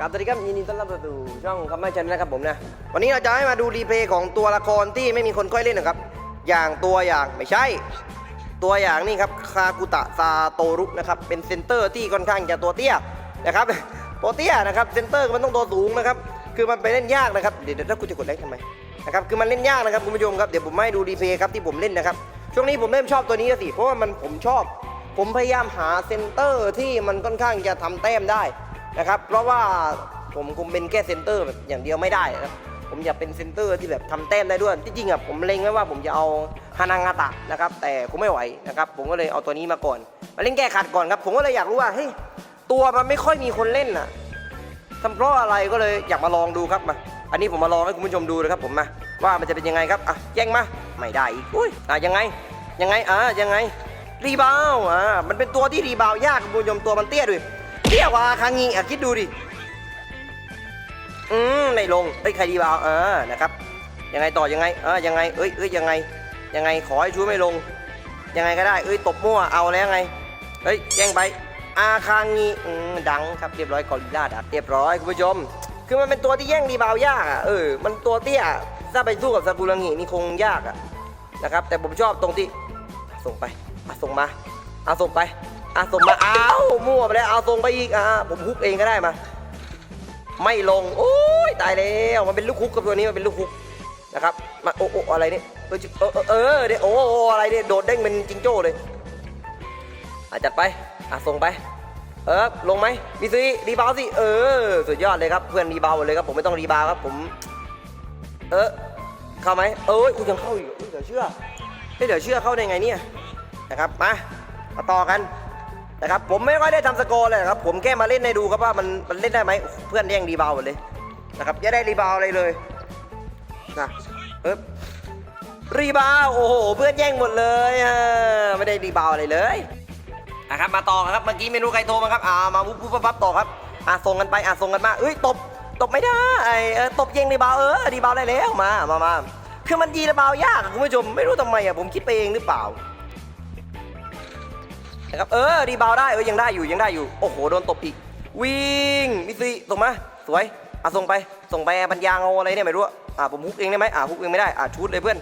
ครับสวัสดีครับยินดีต้อนรับสู่ช่องคำไม่ชันนะครับผมนะ วันนี้เราจะให้มาดูรีเพย์ของตัวละครที่ไม่มีคนค่อยเล่นนะครับ อย่างตัวอย่างไม่ใช่ ตัวอย่างนี่ครับคากุตะซาโตรุนะครับ เป็นเซนเตอร์ที่ค่อนข้างจะตัวเตี้ยนะครับตัวเตี้ยนะครับเซนเตอร์มันต้องตัวสูงนะครับ คือมันไปเล่นยากนะครับ เดี๋ยวถ้ากูจะกดไลค์ทำไมนะครับ คือมันเล่นยากนะครับคุณผู้ชมครับ เดี๋ยวผมให้ดูรีเพย์ครับที่ผมเล่นนะครับ ช่วงนี้ผมเริ่มชอบตัวนี้แล้วสิ เพราะว่ามันผมชอบ ผมพยายามหาเซนเตอร์ที่มันค่อนข้างจะทำแต้มได้ นะครับ เพราะว่าผมคงเป็นแค่เซนเตอร์แบบอย่างเดียวไม่ได้นะครับ ผมอยากเป็นเซนเตอร์ที่แบบทำแต้มได้ด้วยที่จริงอะผมเล็งไว้ว่าผมจะเอาฮานางาตะนะครับ แต่ผมไม่ไหวนะครับ ผมก็เลยเอาตัวนี้มาก่อน มาเล่นแก้ขัดก่อนครับ ผมก็เลยอยากรู้ว่าเฮ้ยตัวมันไม่ค่อยมีคนเล่นอะทำเพราะอะไรก็เลยอยากมาลองดูครับมา อันนี้ผมมาลองให้คุณผู้ชมดูนะครับผมมาว่ามันจะเป็นยังไงครับ อะแย่งมา ไม่ได้อีก อุ้ย อะยังไง ยังไง อะยังไง รีบาว อ่ามันเป็นตัวที่รีบาวยากคุณผู้ชมตัวมันเตี้ยด้วย เตี้ยกว่าคางีอะคิดดูดิ อืมไม่ลงเอ้ยใครรีบ่าวเออนะครับ ยังไงต่อยังไงเออยังไงเอ้ยเอ้ยยังไง ยังไงขอให้ชูไม่ลง ยังไงก็ได้ เอ้ยตบมั่วเอาแล้วไง เฮ้ยแย่งไป อาคางีอืมดังครับเรียบร้อยกอริลลาดักเรียบร้อยคุณผู้ชม คือมันเป็นตัวที่แย่งรีบ่าวยากอะเออมันตัวเตี้ยถ้าไปสู้กับซากุระงินี่คงยากอะนะครับ แต่ผมชอบตรงที่ส่งไปอะส่งมาอะส่งไป อะส่งมาอ้าวมั่วไปแล้วเอาส่งไปอีกอะผมฮุกเองก็ได้มา ไม่ลงโอ้ยตายแล้วมันเป็นลูกฮุกกับตัวนี้มันเป็นลูกฮุกนะครับมาโอ้โออะไรเนี่ยเออเออเออเออเดี๋ยโอ้โออะไรเนี่ยโดดเด้งเป็นจิงโจ้เลยอะจัดไปอะส่งไป เออลงไหมมีซีรีบาวสิเออสุดยอดเลยครับเพื่อนรีบาวหมดเลยครับผมไม่ต้องรีบาวครับผม เออเข้าไหมเอ้ยกูยังเข้าอีกเหรอเดี๋ยวเชื่อเฮ้ยเดี๋ยวเชื่อเข้าได้ไงเนี่ยนะครับมามาต่อกัน นะครับผมไม่ค่อยได้ทำสกอร์เลยนะครับผมแค่มาเล่นให้ดูครับว่ามันมันเล่นได้ไหมเพื่อนแย่งรีบาวหมดเลยนะครับอย่าได้รีบาวอะไรเลยนะเอ๊บรีบาวโอ้โหเพื่อนแย่งหมดเลยอะไม่ได้รีบาวอะไรเลยนะครับมาต่อครับเมื่อกี้ไม่รู้ใครโทรมาครับอ่ามาปุ๊บปุ๊บปั๊บปั๊บต่อครับอะส่งกันไปอะส่งกันมาเอ้ยตบตบไม่ได้เออตบย่งรีบาวเออรีบาวได้แล้วมามามาคือมันดีระบาวยากคุณผู้ชมไม่รู้ทำไมอะผมคิดไปเองหรือเปล่า นะครับ เออรีบาวได้เออยังได้อยู่ยังได้อยู่ โอ้โหโดนตบอีก วิ่งมิซีส่งมาสวยอะส่งไปส่งไปปัญญาเอาอะไรเนี่ยไม่รู้อะผมฮุกเองได้ไหมอะฮุกเองไม่ได้อะชุดเลยเพื่อน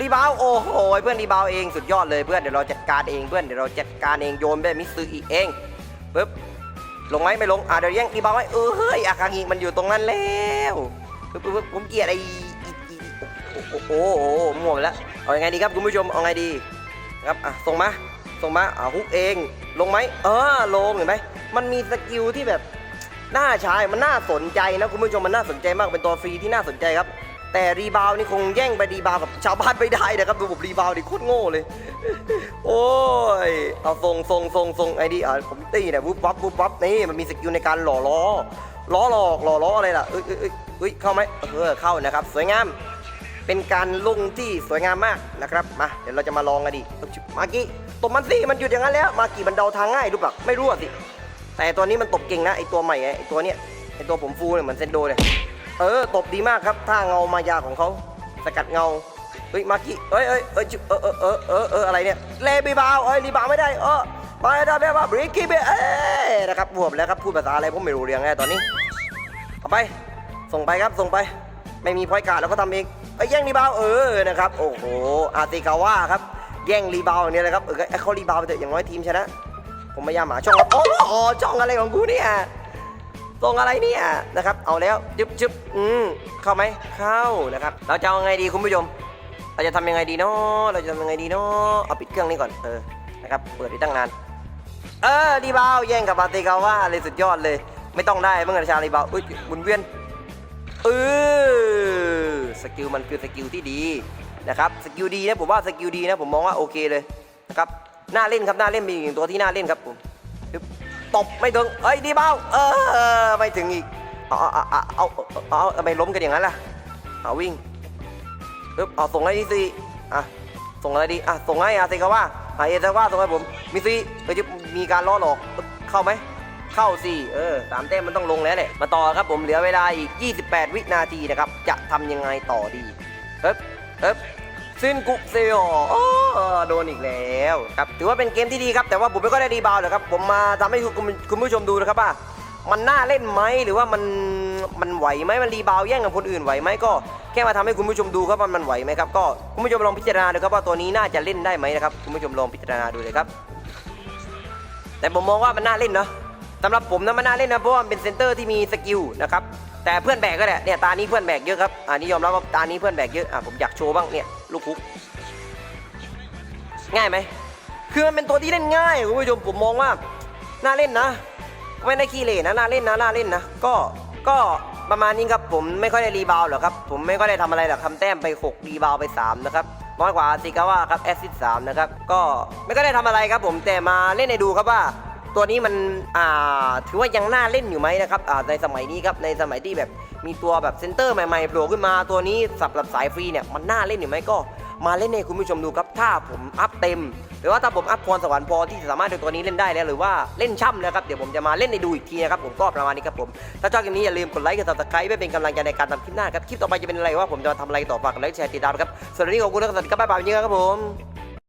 รีบาวโอ้โหเพื่อนรีบาวเองสุดยอดเลยเพื่อนเดี๋ยวเราจัดการเองเพื่อนเดี๋ยวเราจัดการเองโยนไปมิซูอีเองปึ๊บลงไหมไม่ลงอะเดี๋ยวแย่งรีบาวไว้เออเฮ้ยอาคางิมันอยู่ตรงนั้นแล้วปึ๊บปึ๊บปึ๊บผมเกลียดไอ้โอ้โหมัวไปแล้วเอาไงดีครับคุณผู้ชมเอาไงดีนะครับอะส่งมา ส่งมาอะฮุกเอง ลงไหมเออลงเห็นไหมมันมีสกิลที่แบบน่าใช้มันน่าสนใจนะคุณผู้ชมมันน่าสนใจมากเป็นตัวฟรีที่น่าสนใจครับ แต่รีบาวนี่คงแย่งไปรีบาวกับชาวบ้านไม่ได้นะครับดูผมรีบาวดิโคตรโง่เลย โอ้ยเอาส่งส่งส่งส่งไอ้ดีอะผมตีเนี่ยวุบวับวุบวับนี่มันมีสกิลในการหล่อล้อล้อหลอกหล่อล้ออะไรล่ะเอ้ยเอ้ยเอ้ยเอ้ยเข้าไหมเออเข้านะครับ สวยงามเป็นการลงที่สวยงามมากนะครับมาเดี๋ยวเราจะมาลองกันดิมากี้ ตบมันสิมันหยุดอย่างนั้นแล้ว มากี้มันเดาทางง่ายรู้ปะไม่รู้อะสิ แต่ตัวนี้มันตบเก่งนะไอตัวใหม่ไอตัวเนี้ยไอตัวผมฟูเนี่ยเหมือนเซนโดเนี่ยเออตบดีมากครับท่าเงามายาของเขาสกัดเงาเฮ้ยมากี้เอ้ยเอ้ยเอ้ยเออเออเออเออเอออะไรเนี่ยเลบีบาวเอ้ยรีบาวไม่ได้เออไปได้ได้ว่าบริกกี้เบเอ้ยนะครับบวบแล้วครับพูดภาษาอะไรผมไม่รู้เรื่องไงตอนนี้เอาไปส่งไปครับส่งไป ไม่มีพอยการเราก็ทำเองเอ้ยแย่งรีบาวเออนะครับ โอ้โหอาติกาว่าครับ แย่งรีบาวอย่างนี้เลยครับเออเขารีบาวไปเถอะอย่างน้อยทีมชนะ ผมพยายามหาช่องครับโอ้โหช่องอะไรของกูเนี่ยส่งอะไรเนี่ยนะครับ เอาแล้วจึ๊บจึ๊บอืมเข้าไหมเข้านะครับ เราจะเอาไงดีคุณผู้ชมเราจะทำยังไงดีเนาะเราจะทำยังไงดีเนาะเอาปิดเครื่องนี้ก่อนเออนะครับเปิดไปตั้งนานเออรีบาวแย่งกับอาติกาว่าเลยสุดยอดเลย ไม่ต้องได้เมื่อกี้ชารีบาวอุ้ยหมุนเวียนเออสกิลมันคือสกิลที่ดี นะครับสกิลดีนะผมว่าสกิลดีนะผมมองว่าโอเคเลยนะครับน่าเล่นครับน่าเล่นมีอีกหนึ่งตัวที่น่าเล่นครับผมตบไม่ถึงเอ้ยดีเบ้าเออไม่ถึงอีกเอาเอาเอาเอาเอาทำไมล้มกันอย่างนั้นล่ะเอาวิ่งปึ๊บเอาส่งให้นี่สิอะส่งอะไรดีอะส่งให้อาเซกาว่าอาเอเซกาว่าส่งให้ผมมีซีเฮ้ยจะมีการล้อหลอกเข้าไหมเข้าสิเออสามแต้มมันต้องลงแล้วแหละมาต่อครับผมเหลือเวลาอีก 28 วินาทีนะครับ จะทำยังไงต่อดีเอ๊บ เอ๊บซินกุเซโอโดนอีกแล้วครับถือว่าเป็นเกมที่ดีครับ แต่ว่าผมไม่ก็ได้รีบาวด์นะครับ ผมมาทำให้คุณคุณผู้ชมดูนะครับว่า มันน่าเล่นไหมหรือว่ามันมันไหวไหมมันรีบาวแย่งกับคนอื่นไหวไหมก็แค่มาทำให้คุณผู้ชมดูครับว่ามันไหวไหมครับก็คุณผู้ชมลองพิจารณาดูครับว่าตัวนี้น่าจะเล่นได้ไหมนะครับคุณผู้ชมลองพิจารณาดูเลยครับ แต่ผมมองว่ามันน่าเล่นเนาะสำหรับผมนะมันน่าเล่นนะเพราะว่ามันเป็นเซนเตอร์ที่มีสกิลนะครับ แต่เพื่อนแบกก็แหละเนี่ยตานี้เพื่อนแบกเยอะครับอ่านี่ยอมรับว่าตานี้เพื่อนแบกเยอะอะผมอยากโชว์บ้างเนี่ยลูกคุกง่ายไหมคือมันเป็นตัวที่เล่นง่ายคุณผู้ชมผมมองว่าน่าเล่นนะ ไม่ได้ขี้เหร่นะน่าเล่นนะน่าเล่นนะก็ก็ประมาณนี้ครับผมไม่ค่อยได้รีบาวหรอกครับผมไม่ค่อยได้ทำอะไรหรอกทำแต้มไป 6 รีบาวไป 3 นะครับน้อยกว่าซิกาว่าครับแอสซิสสามนะครับก็ไม่ก็ได้ทำอะไรครับผมแต่มาเล่นให้ดูครับว่า ตัวนี้มันอ่าถือว่ายังน่าเล่นอยู่ไหมนะครับอ่าในสมัยนี้ครับในสมัยที่แบบมีตัวแบบเซนเตอร์ใหม่ๆโผล่ขึ้นมาตัวนี้สับหรับสายฟรีเนี่ยมันน่าเล่นอยู่ไหมก็มาเล่นให้คุณผู้ชมดูครับ ถ้าผมอัพเต็ม หรือว่าถ้าผมอัพพรสวรรค์พอที่จะสามารถดูตัวนี้เล่นได้แล้ว หรือว่าเล่นช่ำนะครับ เดี๋ยวผมจะมาเล่นให้ดูอีกทีนะครับ ผมก็ประมาณนี้ครับผม ถ้าชอบคลิปนี้อย่าลืมกดไลค์กดซับสไครป์เพื่อเป็นกำลังใจในการทำคลิปหน้าครับ คลิปต่อไปจะเป็นอะไรว่าผมจะทำอะไรต่อฝากกดไลค์แชร์ติดตามครับส่วนวันนี้ขอบคุณและสวัสดีครับบ๊ายบายวันนี้ครับผม